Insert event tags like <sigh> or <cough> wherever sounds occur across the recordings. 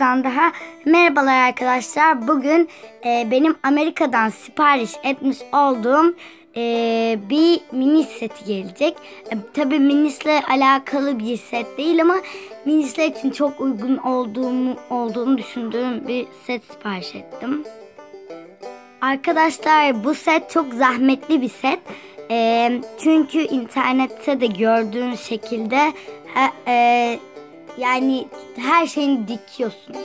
videodan daha merhabalar arkadaşlar. Bugün e, benim Amerika'dan sipariş etmiş olduğum e, bir mini seti gelecek. E, Tabi minisle alakalı bir set değil ama minisler için çok uygun olduğumu, olduğunu düşündüğüm bir set sipariş ettim. Arkadaşlar bu set çok zahmetli bir set. E, çünkü internette de gördüğün şekilde he- e, yani her şeyini dikiyorsunuz.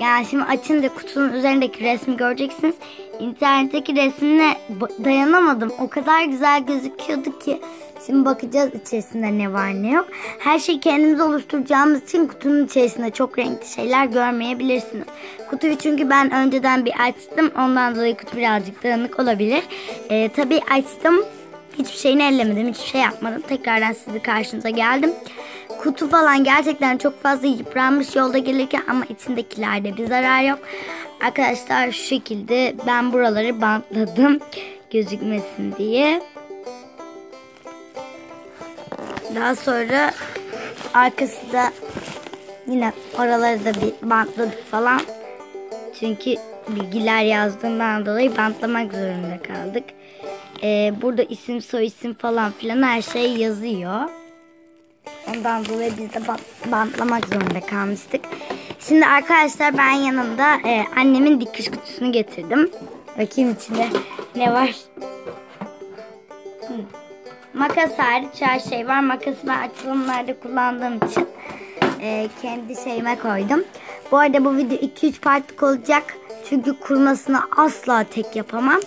Yani şimdi açınca kutunun üzerindeki resmi göreceksiniz. İnternetteki resmine dayanamadım. O kadar güzel gözüküyordu ki. Şimdi bakacağız içerisinde ne var ne yok. Her şeyi kendimiz oluşturacağımız için kutunun içerisinde çok renkli şeyler görmeyebilirsiniz. Kutuyu çünkü ben önceden bir açtım. Ondan dolayı kutu birazcık dağınık olabilir. Ee, tabii açtım. Hiçbir şeyini ellemedim. Hiçbir şey yapmadım. Tekrardan sizi karşınıza geldim. Kutu falan gerçekten çok fazla yıpranmış yolda gelirken ama içindekilerde bir zarar yok. Arkadaşlar şu şekilde ben buraları bantladım gözükmesin diye. Daha sonra arkası da yine oraları da bir bantladık falan. Çünkü bilgiler yazdığından dolayı bantlamak zorunda kaldık. Ee, burada isim soy isim falan filan her şey yazıyor. Ondan dolayı biz de bant- bantlamak zorunda kalmıştık. Şimdi arkadaşlar ben yanımda e, annemin dikiş kutusunu getirdim. Bakayım içinde ne var. Makas hariç her şey var. Makası ben açılımlarda kullandığım için e, kendi şeyime koydum. Bu arada bu video 2-3 partlık olacak. Çünkü kurmasını asla tek yapamam.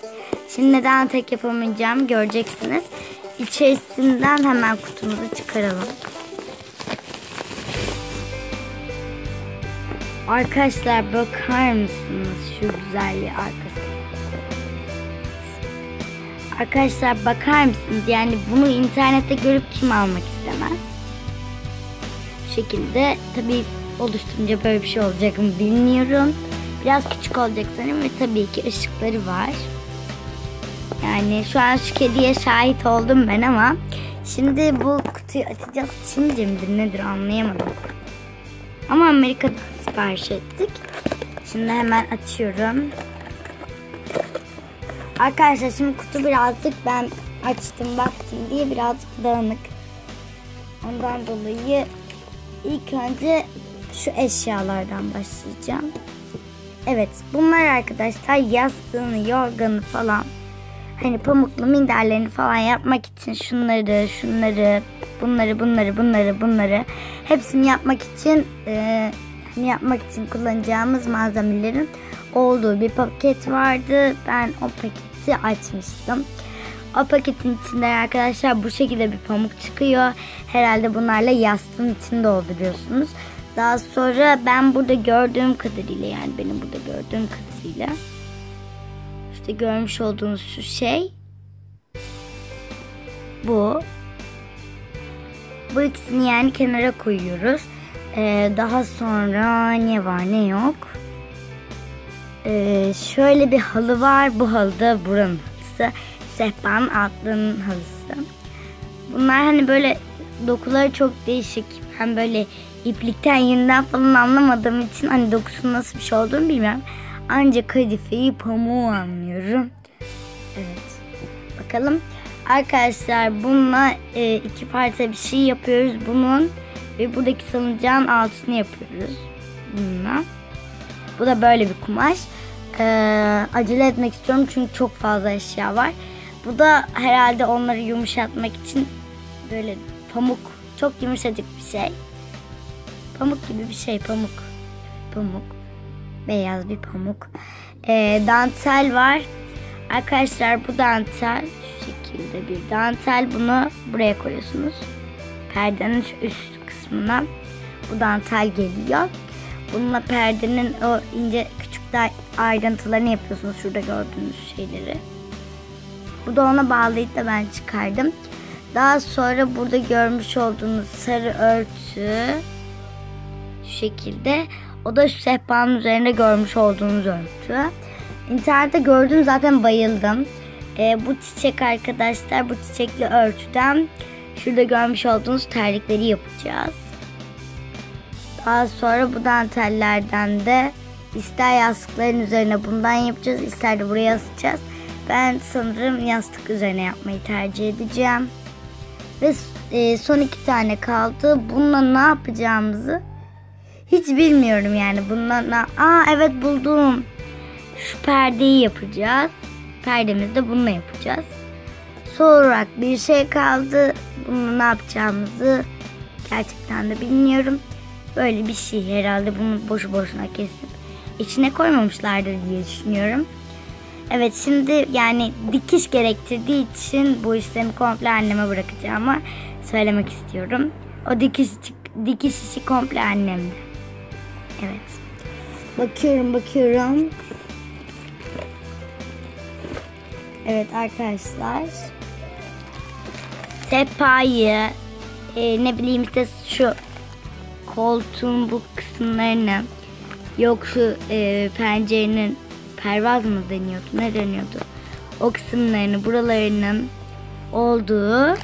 Şimdi neden tek yapamayacağımı göreceksiniz. İçerisinden hemen kutumuzu çıkaralım. Arkadaşlar bakar mısınız şu güzelliği arkasına? Arkadaşlar bakar mısınız? Yani bunu internette görüp kim almak istemez? Bu şekilde tabii oluşturunca böyle bir şey olacak mı bilmiyorum. Biraz küçük olacak sanırım ve tabii ki ışıkları var. Yani şu an şu kediye şahit oldum ben ama şimdi bu kutuyu açacağız. Çince midir nedir anlayamadım. Ama Amerika'da sipariş ettik. Şimdi hemen açıyorum. Arkadaşlar şimdi kutu birazcık ben açtım baktım diye birazcık dağınık. Ondan dolayı ilk önce şu eşyalardan başlayacağım. Evet bunlar arkadaşlar yastığını, yorganı falan hani pamuklu minderlerini falan yapmak için şunları, şunları, bunları, bunları, bunları, bunları hepsini yapmak için e, hani yapmak için kullanacağımız malzemelerin olduğu bir paket vardı. Ben o paketi açmıştım. O paketin içinde arkadaşlar bu şekilde bir pamuk çıkıyor. Herhalde bunlarla yastığın içini dolduruyorsunuz. Daha sonra ben burada gördüğüm kadarıyla yani benim burada gördüğüm kadarıyla işte görmüş olduğunuz şu şey bu. Bu ikisini yani kenara koyuyoruz. Ee, daha sonra ne var ne yok. Ee, şöyle bir halı var. Bu halı da buranın halısı. Sehpanın altlarının halısı. Bunlar hani böyle dokuları çok değişik. Ben böyle iplikten yerinden falan anlamadığım için hani dokusunun nasıl bir şey olduğunu bilmiyorum. Ancak kadifeyi pamuğu anlıyorum. Evet. Bakalım. Arkadaşlar bununla e, iki parça bir şey yapıyoruz. Bunun ve buradaki salıncağın altını yapıyoruz. Bununla. Bu da böyle bir kumaş. Ee, acele etmek istiyorum çünkü çok fazla eşya var. Bu da herhalde onları yumuşatmak için böyle pamuk. Çok yumuşacık bir şey. Pamuk gibi bir şey pamuk. Pamuk. Beyaz bir pamuk. Ee, dantel var. Arkadaşlar bu dantel şu şekilde bir dantel. Bunu buraya koyuyorsunuz. Perdenin üst kısmına bu dantel geliyor. Bununla perdenin o ince küçük ayrıntılarını yapıyorsunuz. Şurada gördüğünüz şeyleri. Bu da ona bağlayıp da ben çıkardım. Daha sonra burada görmüş olduğunuz sarı örtü şu şekilde. O da şu sehpanın üzerinde görmüş olduğunuz örtü. İnternette gördüm zaten bayıldım. Ee, bu çiçek arkadaşlar bu çiçekli örtüden şurada görmüş olduğunuz terlikleri yapacağız. Daha sonra bu dantellerden de ister yastıkların üzerine bundan yapacağız ister de buraya asacağız. Ben sanırım yastık üzerine yapmayı tercih edeceğim. Ve e, son iki tane kaldı. Bununla ne yapacağımızı hiç bilmiyorum yani. Bununla ne... Aa evet buldum. Şu perdeyi yapacağız. Perdemizi de bununla yapacağız. Son olarak bir şey kaldı. Bunu ne yapacağımızı gerçekten de bilmiyorum. Böyle bir şey herhalde bunu boşu boşuna kesip içine koymamışlardır diye düşünüyorum. Evet şimdi yani dikiş gerektirdiği için bu işlemi komple anneme bırakacağımı söylemek istiyorum. O dikiş, dikiş işi komple annemde. Evet. Bakıyorum bakıyorum. Evet arkadaşlar. Sehpayı e, ne bileyim işte şu koltuğun bu kısımlarını yok şu e, pencerenin pervaz mı deniyordu ne deniyordu o kısımlarını buralarının olduğu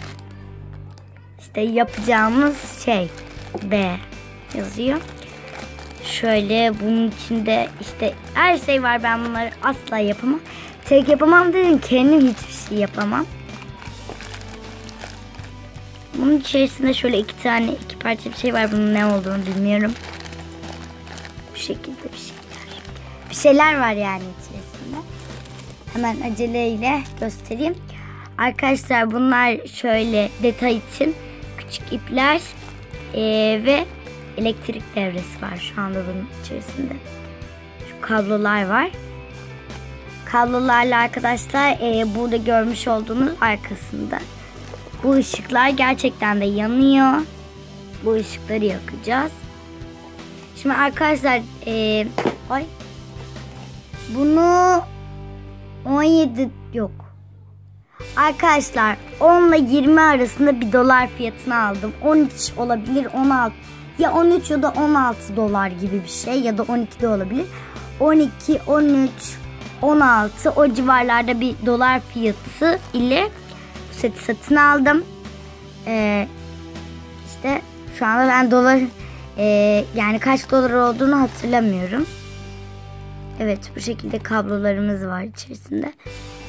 işte yapacağımız şey B yazıyor. Şöyle bunun içinde işte her şey var ben bunları asla yapamam. Tek yapamam dedim kendim hiçbir şey yapamam. Bunun içerisinde şöyle iki tane iki parça bir şey var. Bunun ne olduğunu bilmiyorum. Bu şekilde bir şeyler. Bir şeyler var yani içerisinde. Hemen aceleyle göstereyim. Arkadaşlar bunlar şöyle detay için küçük ipler ee, ve elektrik devresi var şu anda bunun içerisinde. Şu kablolar var. Kablolarla arkadaşlar e, burada görmüş olduğunuz arkasında. Bu ışıklar gerçekten de yanıyor. Bu ışıkları yakacağız. Şimdi arkadaşlar e, ay, bunu 17 yok. Arkadaşlar 10 ile 20 arasında bir dolar fiyatını aldım. 13 olabilir 16 ya 13 ya da 16 dolar gibi bir şey ya da 12 de olabilir. 12, 13, 16 o civarlarda bir dolar fiyatı ile seti satın aldım. Ee, işte şu anda ben dolar e, yani kaç dolar olduğunu hatırlamıyorum. Evet bu şekilde kablolarımız var içerisinde.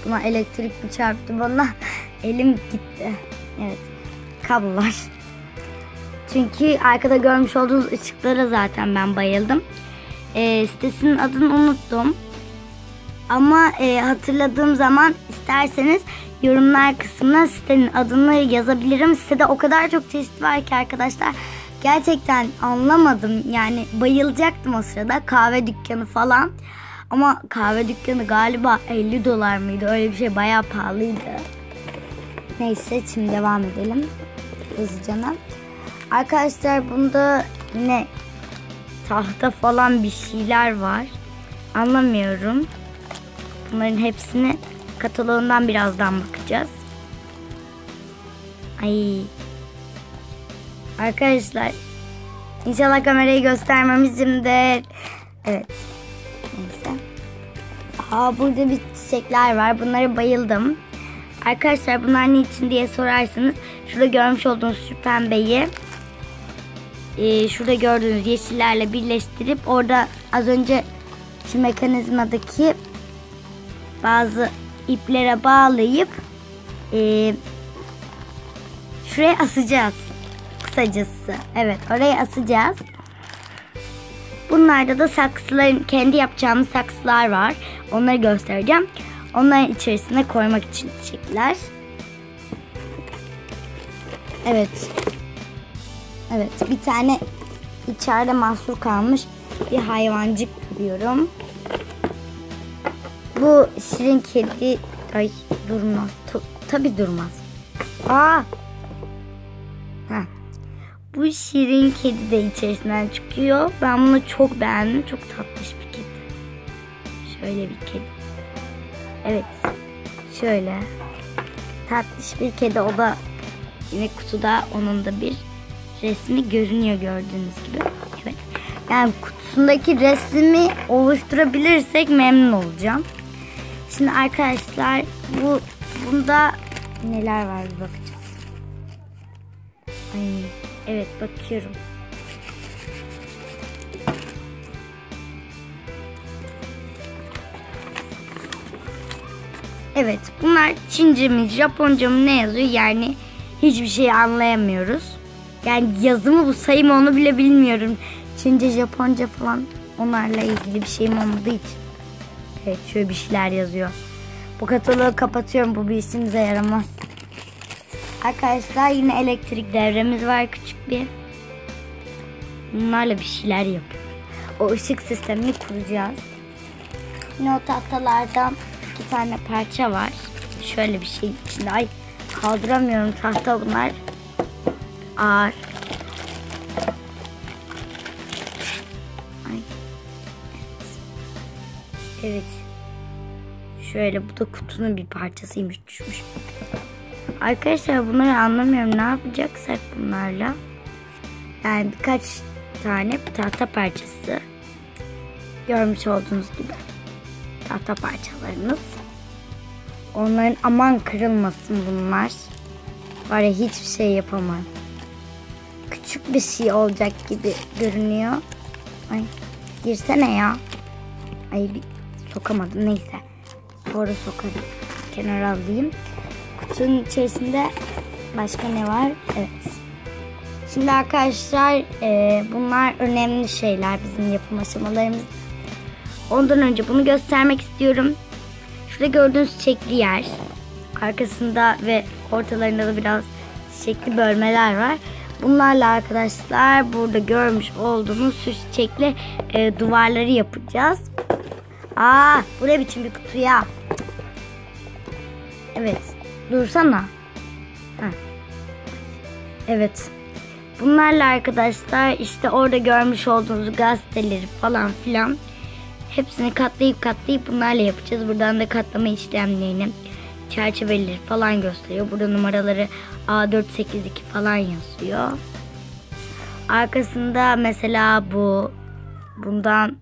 Buna elektrik mi çarptı bana? <laughs> Elim gitti. Evet kablolar. Çünkü arkada görmüş olduğunuz ışıklara zaten ben bayıldım. E, sitesinin adını unuttum. Ama e, hatırladığım zaman isterseniz yorumlar kısmına sitenin adını yazabilirim. Sitede o kadar çok çeşit var ki arkadaşlar. Gerçekten anlamadım. Yani bayılacaktım o sırada. Kahve dükkanı falan. Ama kahve dükkanı galiba 50 dolar mıydı? Öyle bir şey bayağı pahalıydı. Neyse şimdi devam edelim. Hızlıca. Arkadaşlar bunda yine tahta falan bir şeyler var. Anlamıyorum. Bunların hepsini kataloğundan birazdan bakacağız. Ay. Arkadaşlar inşallah kamerayı göstermemişimdir. Evet. Neyse. Aa burada bir çiçekler var. Bunlara bayıldım. Arkadaşlar bunlar ne için diye sorarsanız şurada görmüş olduğunuz şu pembeyi e, şurada gördüğünüz yeşillerle birleştirip orada az önce şu mekanizmadaki bazı iplere bağlayıp e, şuraya asacağız. Kısacası. Evet oraya asacağız. Bunlarda da saksıların kendi yapacağımız saksılar var. Onları göstereceğim. Onların içerisine koymak için çiçekler. Evet. Evet bir tane içeride mahsur kalmış bir hayvancık görüyorum. Bu şirin kedi ay durmaz. Tabi durmaz. Aa. Ha. Bu şirin kedi de içerisinden çıkıyor. Ben bunu çok beğendim. Çok tatlış bir kedi. Şöyle bir kedi. Evet. Şöyle. Tatlış bir kedi. O da yine kutuda onun da bir resmi görünüyor gördüğünüz gibi. Evet. Yani kutusundaki resmi oluşturabilirsek memnun olacağım. Şimdi arkadaşlar bu bunda neler var bir bakacağız. Ay, evet bakıyorum. Evet bunlar Çince mi Japonca mı ne yazıyor yani hiçbir şey anlayamıyoruz. Yani yazımı bu sayımı onu bile bilmiyorum. Çince Japonca falan onlarla ilgili bir şeyim olmadığı için. Evet şöyle bir şeyler yazıyor. Bu kataloğu kapatıyorum bu bir işimize yaramaz. Arkadaşlar yine elektrik devremiz var küçük bir. Bunlarla bir şeyler yapıyoruz. O ışık sistemini kuracağız. Yine o tahtalardan iki tane parça var. Şöyle bir şey içinde. Ay kaldıramıyorum tahta bunlar. Ağır. Evet. Şöyle bu da kutunun bir parçasıymış düşmüş. Arkadaşlar bunları anlamıyorum. Ne yapacaksak bunlarla. Yani birkaç tane tahta parçası. Görmüş olduğunuz gibi. Tahta parçalarımız. Onların aman kırılmasın bunlar. Var ya hiçbir şey yapamam. Küçük bir şey olacak gibi görünüyor. Ay girsene ya. Ay bir sokamadım neyse. Sonra sokarım. Kenara alayım. Kutunun içerisinde başka ne var? Evet. Şimdi arkadaşlar e, bunlar önemli şeyler bizim yapım aşamalarımız. Ondan önce bunu göstermek istiyorum. Şurada gördüğünüz çiçekli yer. Arkasında ve ortalarında da biraz çiçekli bölmeler var. Bunlarla arkadaşlar burada görmüş olduğunuz şu çiçekli e, duvarları yapacağız. Aa, bu ne biçim bir kutu ya? Evet. Dursana. Heh. Evet. Bunlarla arkadaşlar işte orada görmüş olduğunuz gazeteleri falan filan hepsini katlayıp katlayıp bunlarla yapacağız. Buradan da katlama işlemlerini çerçeveleri falan gösteriyor. Burada numaraları A482 falan yazıyor. Arkasında mesela bu bundan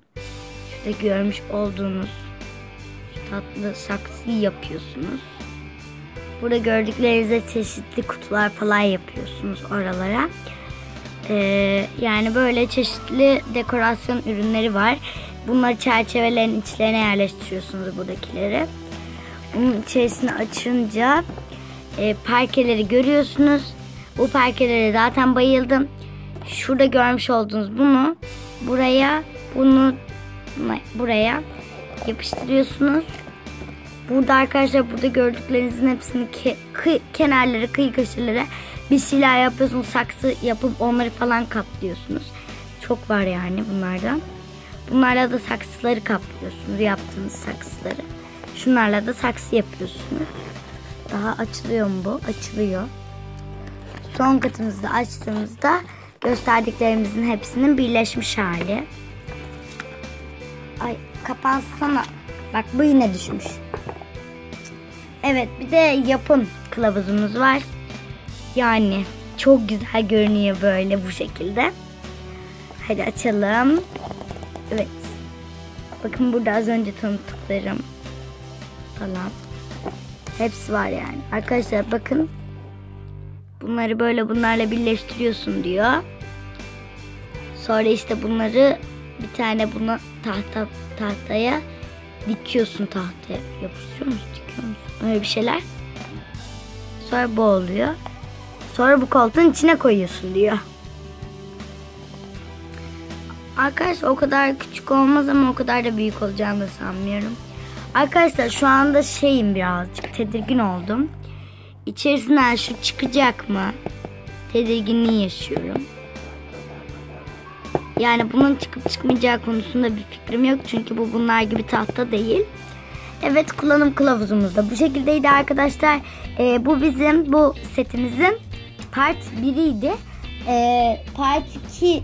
şurada görmüş olduğunuz tatlı saksıyı yapıyorsunuz. Burada gördüklerinizde çeşitli kutular falan yapıyorsunuz oralara. Ee, yani böyle çeşitli dekorasyon ürünleri var. Bunları çerçevelerin içlerine yerleştiriyorsunuz buradakileri. Bunun içerisini açınca e, parkeleri görüyorsunuz. Bu parkelere zaten bayıldım. Şurada görmüş olduğunuz bunu buraya bunu buraya yapıştırıyorsunuz. Burada arkadaşlar burada gördüklerinizin hepsini ke kı kenarları kıyı köşeleri bir şeyler yapıyorsunuz. Saksı yapıp onları falan kaplıyorsunuz. Çok var yani bunlardan. Bunlarla da saksıları kaplıyorsunuz. Yaptığınız saksıları. Şunlarla da saksı yapıyorsunuz. Daha açılıyor mu bu? Açılıyor. Son katımızda açtığımızda gösterdiklerimizin hepsinin birleşmiş hali. Ay kapansana. Bak bu yine düşmüş. Evet bir de yapım kılavuzumuz var. Yani çok güzel görünüyor böyle bu şekilde. Hadi açalım. Evet. Bakın burada az önce tanıttıklarım falan. Hepsi var yani. Arkadaşlar bakın. Bunları böyle bunlarla birleştiriyorsun diyor. Sonra işte bunları tane buna tahta tahtaya dikiyorsun tahtaya. Yapıştırıyor musun? Dikiyor musun? Öyle bir şeyler. Sonra bu oluyor. Sonra bu koltuğun içine koyuyorsun diyor. Arkadaşlar o kadar küçük olmaz ama o kadar da büyük olacağını da sanmıyorum. Arkadaşlar şu anda şeyim birazcık tedirgin oldum. İçerisinden şu çıkacak mı? Tedirginliği yaşıyorum. Yani bunun çıkıp çıkmayacağı konusunda bir fikrim yok. Çünkü bu bunlar gibi tahta değil. Evet kullanım kılavuzumuz da bu şekildeydi arkadaşlar. Ee, bu bizim bu setimizin part 1'iydi. Ee, part 2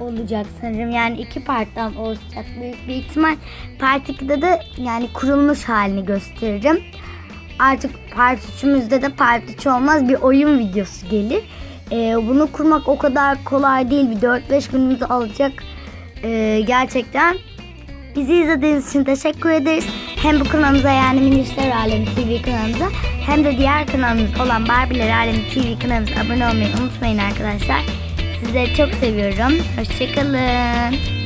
olacak sanırım. Yani iki parttan olacak büyük bir ihtimal. Part 2'de de yani kurulmuş halini gösteririm. Artık part 3'ümüzde de part 3 olmaz bir oyun videosu gelir. Ee, bunu kurmak o kadar kolay değil. Bir 4-5 günümüzü alacak. Ee, gerçekten. Bizi izlediğiniz için teşekkür ederiz. Hem bu kanalımıza yani Minişler Alemi TV kanalımıza hem de diğer kanalımız olan Barbiler Alemi TV kanalımıza abone olmayı unutmayın arkadaşlar. Sizleri çok seviyorum. Hoşçakalın.